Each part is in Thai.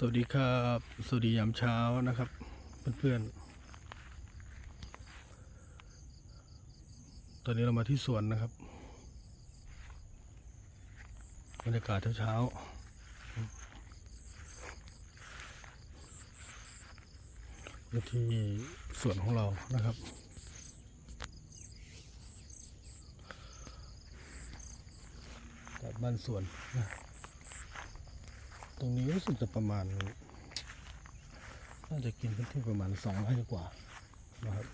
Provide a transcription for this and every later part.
สวัสดีครับ สวัสดียามเช้านะครับ เพื่อนๆ ตอนนี้เรามาที่สวนนะครับบรรยากาศเช้าๆที่สวนของเรานะครับกับบ้านสวนนะ ตรงนี้รู้สึกจะประมาณ น่าจะกินพื้นที่ประมาณสองไร่กว่านะครับ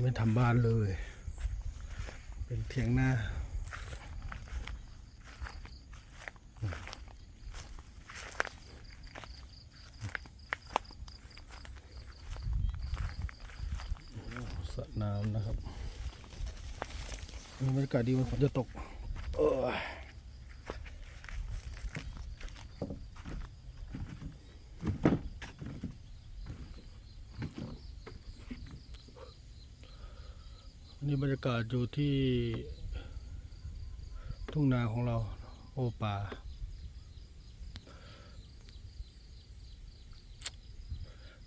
ไม่ทำบ้านเลย เป็นเถียงหน้าสระน้ำนะครับ บรรยากาศดีมันฝนจะตกเออนี่บรรยากาศอยู่ที่ ทุ่งนาของเรา โอป่า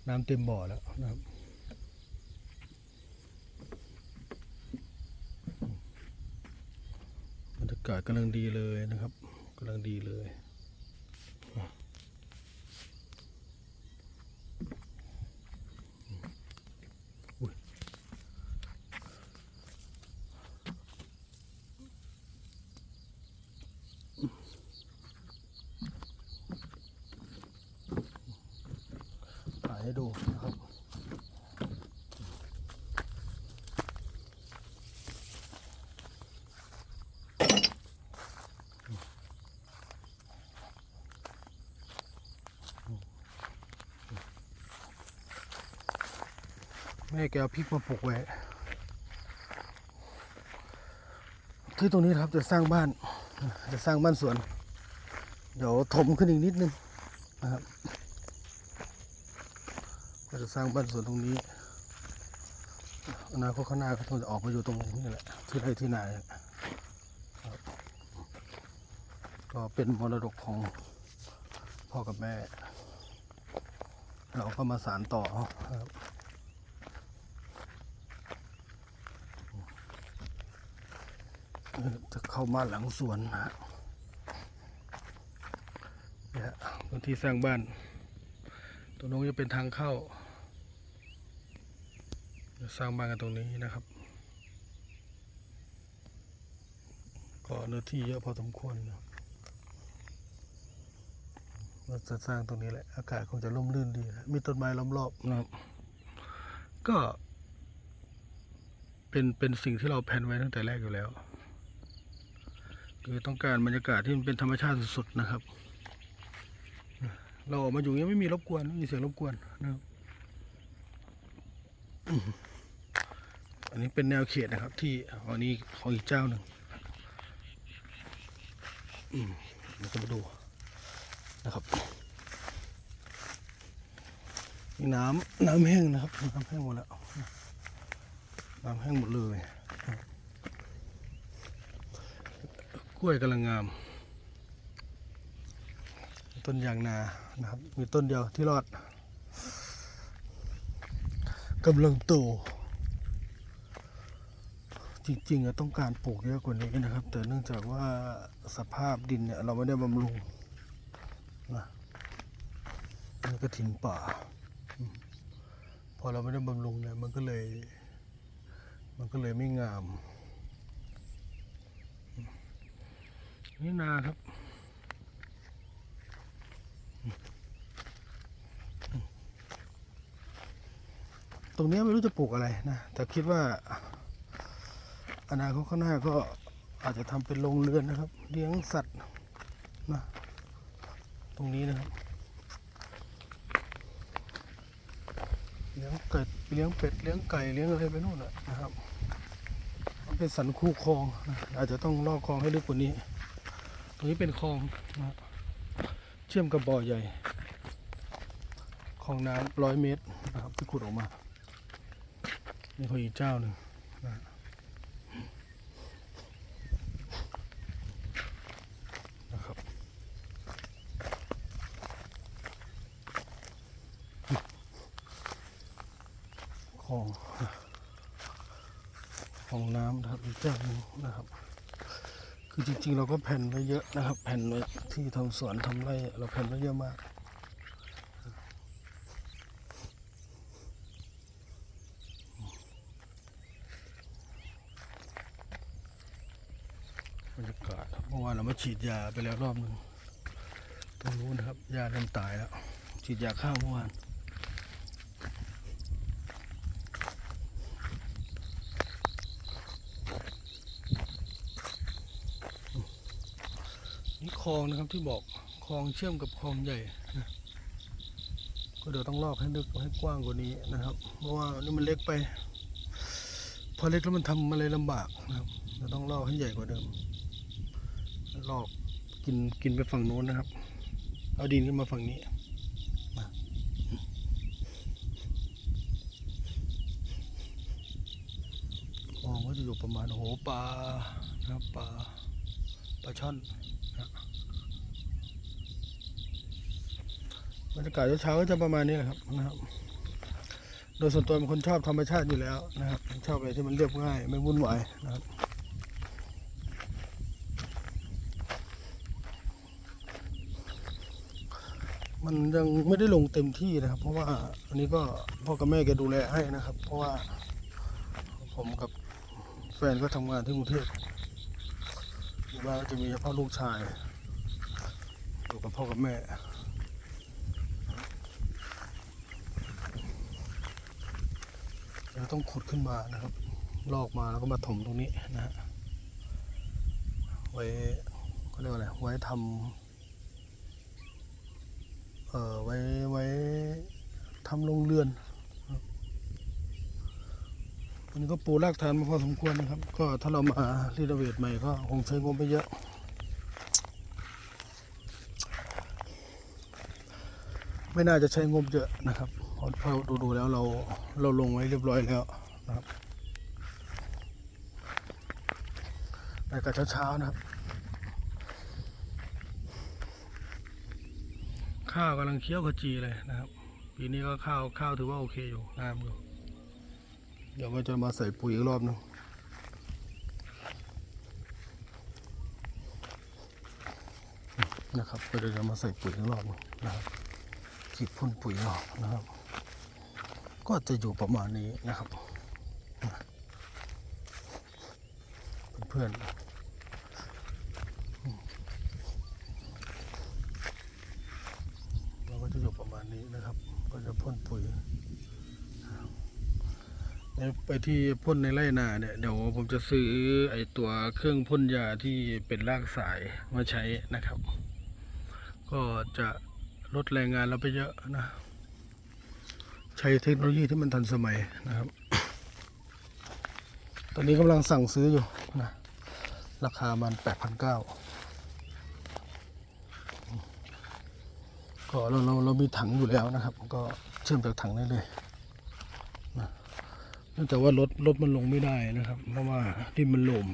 น้ำเต็มบ่อแล้วนะครับ บรรยากาศกำลังดีเลยนะครับกำลังดีเลย อุ๊ยถ่ายให้ดูนะครับ แม่แกเอาพริกมาปลูกไว้ที่ตรงนี้ครับจะสร้างบ้าน จะสร้างบ้านสวน เดี๋ยวถมขึ้นอีกนิดนึงนะครับก็จะสร้างบ้านสวนตรงนี้อนาคตข้างหน้าก็คงจะออกมาอยู่ตรงนี้แหละที่ไร่ที่นาเนี่ยครับก็เป็นมรดกของพ่อกับแม่ เราก็มาสานต่อครับ จะเข้ามาหลังสวนนะฮะเนี่ยพื้นที่สร้างบ้าน ตรงนู้นจะเป็นทางเข้าจะสร้างบ้านกันตรงนี้นะครับ ก็เนื้อที่เยอะพอสมควรนะเราจะสร้างตรงนี้แหละ อากาศคงจะร่มรื่นดีนะมีต้นไม้ล้อมรอบนะครับ ก็เป็นเป็นสิ่งที่เราแผนไว้ตั้งแต่แรกอยู่แล้ว คือต้องการบรรยากาศที่มันเป็นธรรมชาติสุดๆนะครับ เราออกมาอยู่ย่างนี้ไม่มีรบกวนไม่มีเสียงรบกวนนะครับอันนี้เป็นแนวเขตนะครับ ที่อันนี้ของอีกเจ้าหนึ่งเราจะมาดูนะครับนี่น้ำน้ำแห้งนะครับน้ำแห้งหมดแล้วน้ำแห้งหมดเลย กล้วยกำลังงาม ต้นยางนานะครับ มีต้นเดียวที่รอดกำลังโตจริงๆต้องการปลูกเยอะกว่านี้นะครับ แต่เนื่องจากว่าสภาพดินเนี่ยเราไม่ได้บำรุงนะนี่ก็ถิ่นป่า พอเราไม่ได้บำรุงเนี่ยมันก็เลย มันก็เลยไม่งาม นี่นาครับตรงนี้ไม่รู้จะปลูกอะไรนะ แต่คิดว่าอนาคตข้างหน้าก็อาจจะทำเป็นโรงเรือนนะครับ เลี้ยงสัตว์นะตรงนี้นะครับเลี้ยงไก่เลี้ยงเป็ดเลี้ยงไก่เลี้ยงอะไรไปนู่นนะนะครับเป็นสันคูคลองนะอาจจะต้องลอกคลองให้ลึกกว่านี้ ตรงนี้เป็นคลองนะเชื่อมกับบ่อใหญ่คลองน้ำร้อยเมตรนะครับที่ขุดออกมานี่เขอีกเจ้าหนึ่งนะนครับคลองคลองน้ำนะครับอีกเจ้าหนึ่งนะครับ คือจริงๆ เราก็แผ่นไว้เยอะนะครับ แผ่นไว้ที่ทำสวนทำไร่เราแผ่นไว้เยอะมากบรรยากาศครับเมื่อวานเรามาฉีดยาไปแล้วรอบหนึ่งตรงนู้นะครับยาเริ่มตายแล้ว ฉีดยาข้าวเมื่อวาน นี่คลองนะครับที่บอกคลองเชื่อมกับคลองใหญ่นะก็เดี๋ยวต้องลอกให้ลึกให้กว้างกว่านี้นะครับ เพราะว่านี่มันเล็กไป พอเล็กแล้วมันทำอะไรลำบากนะครับเราต้องลอกให้ใหญ่กว่าเดิม ลอกกินกินไปฝั่งโน้นนะครับ เอาดินขึ้นมาฝั่งนี้มาคลองก็จะอยู่ประมาณโอ้โหปลานะครับปลาปลาช่อนนะ บรรยากาศเช้าๆก็จะประมาณนี้แหละครับนะครับ โดยส่วนตัวเป็นคนชอบธรรมชาติอยู่แล้วนะครับ ชอบอะไรที่มันเรียบง่ายไม่วุ่นวายนะครับมันยังไม่ได้ลงเต็มที่นะครับ เพราะว่าอันนี้ก็พ่อกับแม่แกดูแลให้นะครับ เพราะว่าผมกับแฟนก็ทำงานที่กรุงเทพอยู่บ้านก็จะมีเฉพาะลูกชายอยู่กับพ่อกับแม่ เราต้องขุดขึ้นมานะครับ ลอกมาแล้วก็มาถมตรงนี้นะฮะไว้เขาเรียกว่าอะไรไว้ทำเอ่อไว้ไว้ทำโรงเรือนครับอันนี้ก็ปูรากฐานมาพอสมควรนะครับ ก็ถ้าเรามารีโนเวทใหม่ก็คงใช้งบไปเยอะไม่น่าจะใช้งบเยอะนะครับ เพราะพอดูดูแล้วเราเราลงไว้เรียบร้อยแล้วนะครับแต่ก็เช้าๆนะครับ ข้าวกำลังเคี้ยวขจีเลยนะครับ ปีนี้ก็ข้าวข้าวถือว่าโอเคอยู่งามอยู่เดี๋ยวก็จะมาใส่ปุ๋ยอีกรอบหนึงนะครับก็เดี๋ยวจะมาใส่ปุ๋ยอีกรอบหนึงนะครับฉีดพ่นปุ๋ยออกนะครับ ก็จะอยู่ประมาณนี้นะครับ เพื่อนเราก็จะอยู่ประมาณนี้นะครับ ก็จะพ่นปุ๋ยไปที่พ่นในไร่นาเนี่ยเดี๋ยวผมจะซื้อไอตัวเครื่องพ่นยาที่เป็นรากสายมาใช้นะครับ ก็จะลดแรงงานเราไปเยอะนะ ใช้เทคโนโลยีที่มันทันสมัยนะครับ ตอนนี้กำลังสั่งซื้ออยู่นะ ราคามันแปดพันเก้าก็เราเราเรามีถังอยู่แล้วนะครับ ก็เชื่อมจากถังได้เลยนะเนื่องจากว่ารถรถมันลงไม่ได้นะครับ เพราะว่าดินมันโลม